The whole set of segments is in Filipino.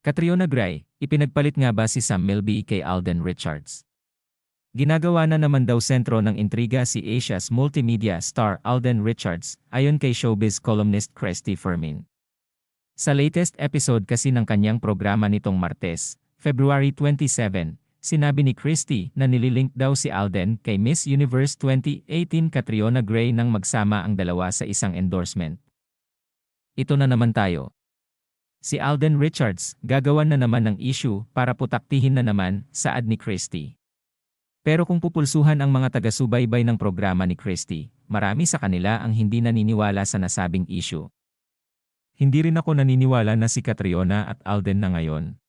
Catriona Gray, ipinagpalit nga ba si Sam Milby kay Alden Richards? Ginagawa na naman daw sentro ng intriga si Asia's multimedia star Alden Richards, ayon kay showbiz columnist Christy Fermin. Sa latest episode kasi ng kanyang programa nitong Martes, February 27, sinabi ni Christy na nililink daw si Alden kay Miss Universe 2018 Catriona Gray nang magsama ang dalawa sa isang endorsement. Ito na naman tayo. Si Alden Richards, gagawan na naman ng issue para putaktihin na naman, saad ni Christie. Pero kung pupulsuhan ang mga taga-subaybay ng programa ni Christie, marami sa kanila ang hindi naniniwala sa nasabing issue. Hindi rin ako naniniwala na si Catriona at Alden na ngayon.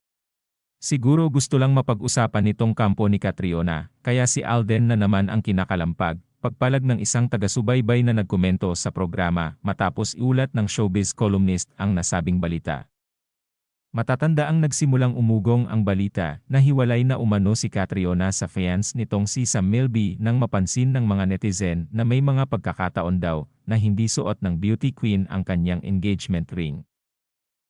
Siguro gusto lang mapag-usapan nitong kampo ni Catriona, kaya si Alden na naman ang kinakalampag, pagpalag ng isang taga-subaybay na nagkomento sa programa matapos iulat ng showbiz columnist ang nasabing balita. Matatanda ang nagsimulang umugong ang balita na hiwalay na umano si Catriona sa fans nitong si Sam Milby nang mapansin ng mga netizen na may mga pagkakataon daw na hindi suot ng beauty queen ang kanyang engagement ring.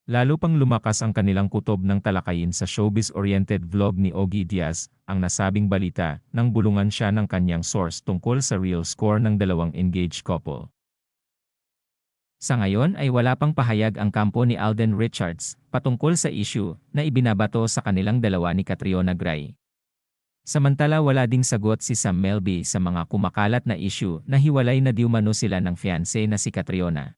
Lalo pang lumakas ang kanilang kutob ng talakayin sa showbiz-oriented vlog ni Ogie Diaz, ang nasabing balita, nang bulungan siya ng kanyang source tungkol sa real score ng dalawang engaged couple. Sa ngayon ay wala pang pahayag ang kampo ni Alden Richards patungkol sa issue na ibinabato sa kanilang dalawa ni Catriona Gray. Samantala wala ding sagot si Sam Melby sa mga kumakalat na issue na hiwalay na diumano sila ng fiancé na si Catriona.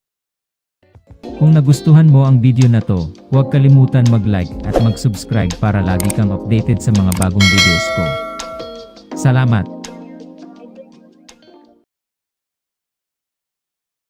Kung nagustuhan mo ang video na to, huwag kalimutan mag-like at mag-subscribe para lagi kang updated sa mga bagong videos ko. Salamat!